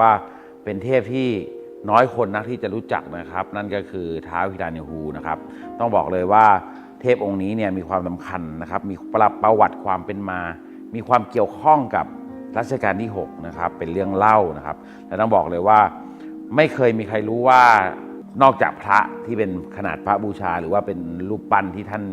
ว่าเป็นเทพที่น้อยคนนักที่จะรู้จักนะครับ นั่นก็คือท้าวฮิรานิฮูนะครับ ต้องบอกเลยว่าเทพองค์นี้เนี่ยมีความสำคัญนะครับ มีประประวัติความเป็นมา มีความเกี่ยวข้องกับรัชกาลที่6นะครับเป็นเรื่องเล่านะครับและต้องบอกเลยว่าไม่เคยมีใครรู้ว่านอกจากพระที่เป็นขนาดพระบูชา หรือว่าเป็นรูปปั้นที่ท่าน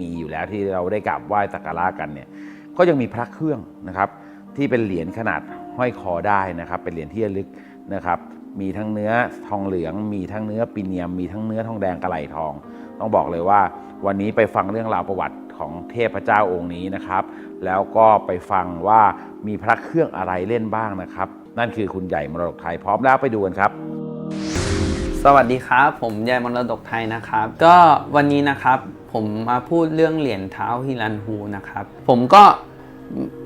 มีอยู่แล้วที่เราได้กราบไหว้สักการะกันเนี่ยก็ยังมีพระเครื่องนะครับที่เป็นเหรียญขนาด ห้อยคอได้นะครับ เป็นเหรียญที่ระลึกนะครับ มีทั้งเนื้อทองเหลือง มีทั้งเนื้อปีเนียม มีทั้งเนื้อทองแดงกระไหลทอง ต้องบอกเลยว่า วันนี้ไปฟังเรื่องราวประวัติของเทพเจ้าองค์นี้นะครับ แล้วก็ไปฟังว่ามีพระเครื่องอะไรเล่นบ้างนะครับ นั่นคือคุณใหญ่มรดกไทยพร้อมแล้วไปดูกันครับสวัสดีครับ ผมยายมรดกไทยนะครับ ก็วันนี้นะครับผมมาพูดเรื่องเหรียญเท้าฮิรันฮูนะครับ ผมก็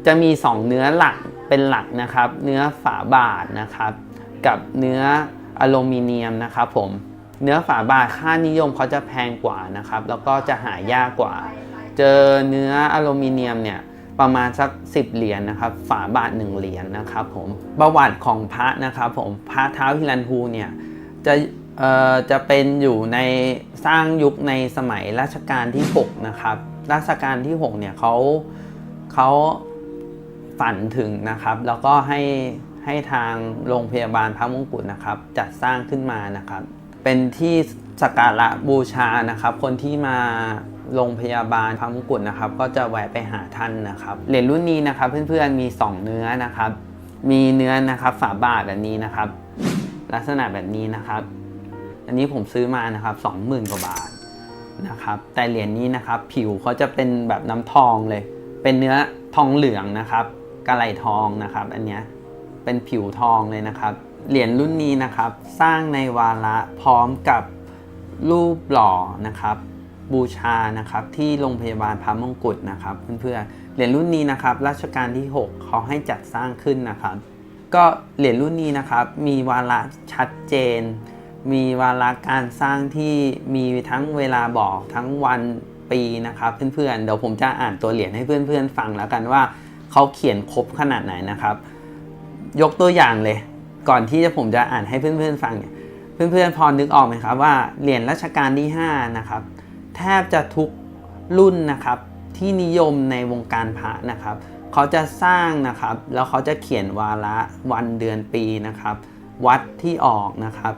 จะมี 2 เนื้อหลัก เป็นหลักนะครับ เนื้อฝาบาทนะครับ กับเนื้ออลูมิเนียมนะครับผมเนื้อฝาบาทค่านิยมเขาจะแพงกว่านะครับ แล้วก็จะหายากกว่า เจอเนื้ออลูมิเนียมเนี่ยประมาณสัก 10 เหรียญนะครับ ฝาบาท 1 เหรียญนะครับผมประวัติของพระนะครับผมพระเท้าฮิรันฮูเนี่ยจะเอ่อจะเป็นอยู่ในสร้างยุคในสมัยรัชกาลที่ 6 นะครับ รัชกาลที่ 6 เนี่ยเขาเขา ฝันถึงนะครับ แล้วก็ให้ให้ทางโรงพยาบาลพระมงกุฎนะครับ จัดสร้างขึ้นมานะครับ เป็นที่สักการะบูชานะครับ คนที่มาโรงพยาบาลพระมงกุฎนะครับ ก็จะแวะไปหาท่านนะครับเหรียญรุ่นนี้นะครับ เพื่อนๆมี 2 เนื้อนะครับ มีเนื้อนะครับฝาบาทแบบนี้นะครับ ลักษณะแบบนี้นะครับ อันนี้ผมซื้อมานะครับ20,000กว่าบาทนะครับ แต่เหรียญนี้นะครับ ผิวเขาจะเป็นแบบน้ำทองเลย เป็นเนื้อทองเหลืองนะครับ กระไหลทองนะครับอันเนี้ยเป็นผิวทองเลยนะครับ เหรียญรุ่นนี้นะครับ สร้างในวาระพร้อมกับรูปหล่อนะครับ บูชานะครับที่โรงพยาบาลพระมงกุฎนะครับเพื่อนๆเหรียญรุ่นนี้นะครับรัชกาลที่ 6 เขาให้จัดสร้างขึ้นนะครับ ก็เหรียญรุ่นนี้นะครับมีวาระชัดเจน มีวาระการสร้างที่มีทั้งเวลาบอกทั้งวันปีนะครับเพื่อนๆเดี๋ยวผมจะอ่านตัวเหรียญให้เพื่อนๆ ฟังแล้วกันว่า เขาเขียนครบขนาดไหนนะครับ ยกตัวอย่างเลย ก่อนที่จะผมจะอ่านให้เพื่อนๆฟังเนี่ยเพื่อนๆพอนึกออกไหมครับว่าเหรียญรัชกาลที่5นะครับแทบจะทุกรุ่นนะครับที่นิยมในวงการพระนะครับเขาจะสร้างนะครับแล้วเขาจะเขียนวาระวันเดือนปีนะครับวัดที่ออกนะครับ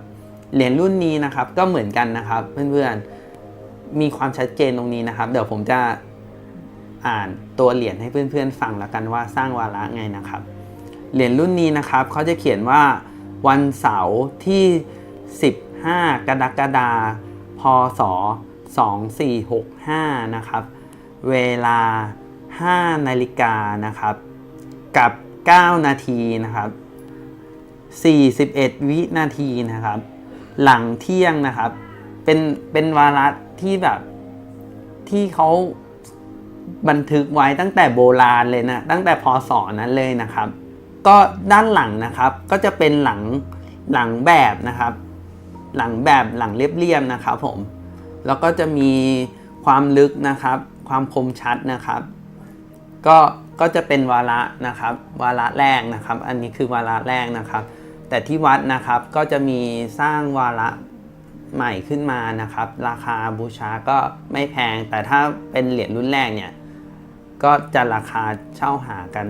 เหรียญรุ่นนี้นะครับก็เหมือนกันนะครับ เพื่อนๆมีความชัดเจนตรงนี้นะครับ เดี๋ยวผมจะ อ่านตัวเหรียญให้เพื่อนๆฟังแล้วกันว่าสร้างวาระไงนะครับ เหรียญรุ่นนี้นะครับเขาจะเขียนว่าวันเสาร์ที่ 15 กรกฎาคม พศ 2465 นะครับ เวลา 5 นาฬิกานะครับ กับ 9 นาทีนะครับ 41 วินาทีนะครับ หลังเที่ยงนะครับ เป็นเป็นวาระที่แบบที่เขา บันทึกไว้ตั้งแต่โบราณเลยนะ ตั้งแต่พศนั้นเลยนะครับ ก็ด้านหลังนะครับ ก็จะเป็นหลังหลังแบบนะครับ หลังแบบหลังเรียบๆนะครับผม แล้วก็จะมีความลึกนะครับ ความคมชัดนะครับ ก็ก็จะเป็นวาระนะครับ วาระแรกนะครับ อันนี้คือวาระแรกนะครับ แต่ที่วัดนะครับก็จะมีสร้างวาระใหม่ขึ้นมานะครับ ราคาบูชาก็ไม่แพง แต่ถ้าเป็นเหรียญรุ่นแรกเนี่ย ก็จะราคาเช่าหากัน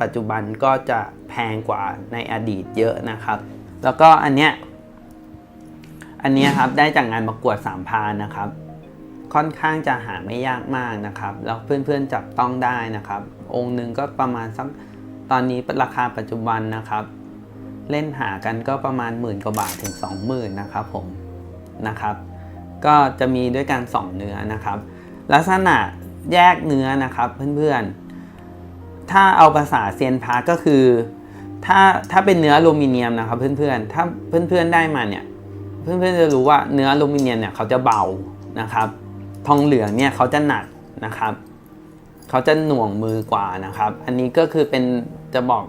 ปัจจุบันก็จะแพงกว่าในอดีตเยอะนะครับ แล้วก็อันเนี้ยอันเนี้ยครับได้จากงานประกวดสามพานนะครับ ค่อนข้างจะหาไม่ยากมากนะครับ แล้วเพื่อนๆจับต้องได้นะครับ องค์หนึ่งก็ประมาณสักตอนนี้ราคาปัจจุบันนะครับ เล่นหากันก็ประมาณหมื่นกว่าบาทถึง 20,000นะครับผมนะครับ ก็จะมีด้วยกัน 2 เนื้อนะครับ ลักษณะ แยกเนื้อนะครับเพื่อนๆ ถ้าเอาภาษาเซียนพาก็คือ ถ้าถ้าเป็นเนื้ออลูมิเนียมนะครับเพื่อนๆ ถ้าเพื่อนๆได้มาเนี่ย เพื่อนๆจะรู้ว่าเนื้ออลูมิเนียมเนี่ยเขาจะเบานะครับ ทองเหลืองเนี่ยเขาจะหนักนะครับ เขาจะหน่วงมือกว่านะครับ อันนี้ก็คือเป็นจะบอก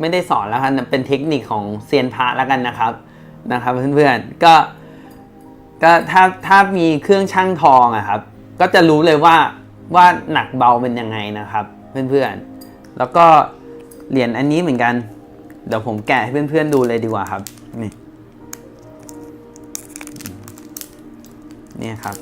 ไม่ได้สอนแล้วครับเป็นเทคนิคของเซียนพระแล้วกันนะครับนะครับ เพื่อนๆก็ก็ถ้าถ้ามีเครื่องช่างทองอะครับ ก็จะรู้เลยว่า ว่าหนักเบาเป็นยังไงนะครับ เพื่อนๆ แล้วก็เหรียญอันนี้เหมือนกัน เดี๋ยวผมแกะให้เพื่อนๆดูเลยดีกว่าครับ นี่นี่ครับ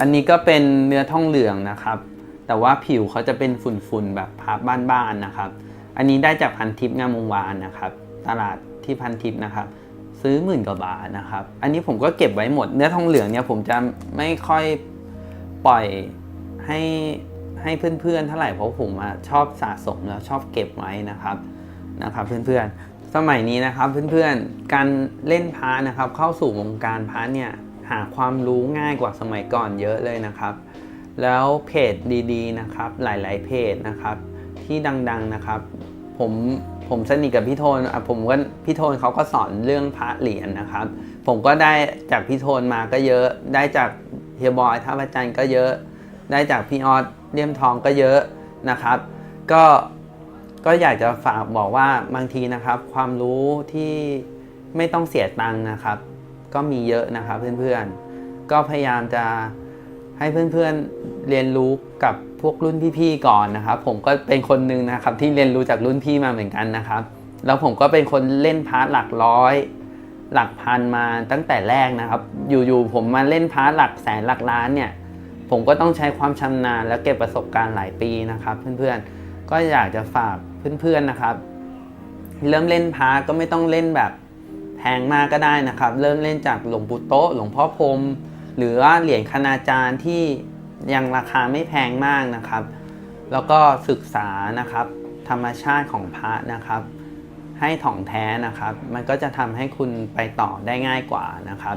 อันนี้ก็เป็นเนื้อทองเหลืองนะครับ แต่ว่าผิวเขาจะเป็นฝุ่นๆแบบพับบ้านๆนะครับ อันนี้ได้จากพันทิพย์งามวงวานนะครับ ตลาดที่พันทิพย์นะครับ ซื้อหมื่นกว่าบาทนะครับ อันนี้ผมก็เก็บไว้หมด เนื้อทองเหลืองเนี่ยผมจะไม่ค่อยปล่อย ให้ให้เพื่อนๆเท่าไหร่เพราะผมชอบสะสมแล้วชอบเก็บไว้นะครับนะครับ เพื่อนๆ สมัยนี้นะครับเพื่อนๆ การเล่นพานะครับ เข้าสู่วงการพาเนี่ยหาความรู้ง่ายกว่าสมัยก่อนเยอะเลยนะครับ แล้วเพจดีๆนะครับ หลายๆเพจนะครับ ที่ดังๆนะครับ ผมผมสนิทกับพี่โทนอะผมก็พี่โทนเขาก็สอนเรื่องพระเหรียญนะครับ ผมก็ได้จากพี่โทนมาก็เยอะได้จากเฮียบอยท่าพระจันทร์ก็เยอะ ได้จากพี่ออสเลี่ยมทองก็เยอะนะครับ ก็ก็อยากจะฝากบอกว่าบางทีนะครับ ความรู้ที่ไม่ต้องเสียตังค์นะครับ ก็มีเยอะนะครับเพื่อนๆ ก็พยายามจะให้เพื่อนๆเรียนรู้กับพวกรุ่นพี่ๆก่อนนะครับ ผมก็เป็นคนหนึ่งนะครับ ที่เรียนรู้จากรุ่นพี่มาเหมือนกันนะครับ แล้วผมก็เป็นคนเล่นพาร์ทหลักร้อย หลักพันมาตั้งแต่แรกนะครับ อยู่ๆผมมาเล่นพาร์ทหลักแสนหลักล้านเนี่ย ผมก็ต้องใช้ความชำนาญและเก็บประสบการณ์หลายปีนะครับ เพื่อนๆก็อยากจะฝากเพื่อนๆนะครับ เริ่มเล่นพาร์ทก็ไม่ต้องเล่นแบบแพงมากก็ได้นะครับ เริ่มเล่นจากหลวงปู่โต๊ะหลวงพ่อพรมหรือว่าเหรียญคณาจารย์ที่ยังราคาไม่แพงมากนะครับ แล้วก็ศึกษานะครับ ธรรมชาติของพระนะครับ ให้ถ่องแท้นะครับ มันก็จะทำให้คุณไปต่อได้ง่ายกว่านะครับ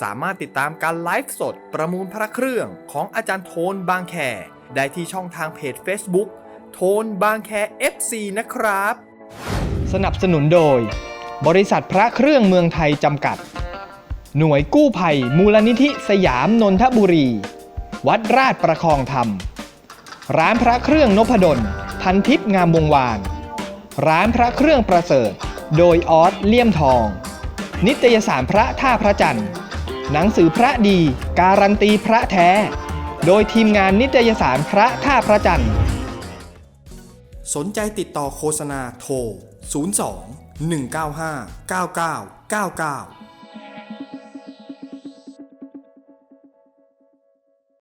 สามารถติดตามการไลฟ์สดประมูลพระเครื่องของอาจารย์โทนบางแค ได้ที่ช่องทางเพจ Facebook โทนบางแค FC นะครับ สนับสนุนโดย บริษัทพระเครื่องเมืองไทยจำกัด หน่วยกู้ภัย มูลนิธิสยามนนทบุรี วัดราชประคองธรรม ร้านพระเครื่องนพดล พันทิพย์งามวงวาน ร้านพระเครื่องประเสริฐ โดยออสเลี่ยมทอง นิตยสารพระท่าพระจันทร์ หนังสือพระดี การันตีพระแท้ โดยทีมงานนิตยสารพระท่าพระจันทร์ สนใจติดต่อโฆษณาโทร 02 195 9999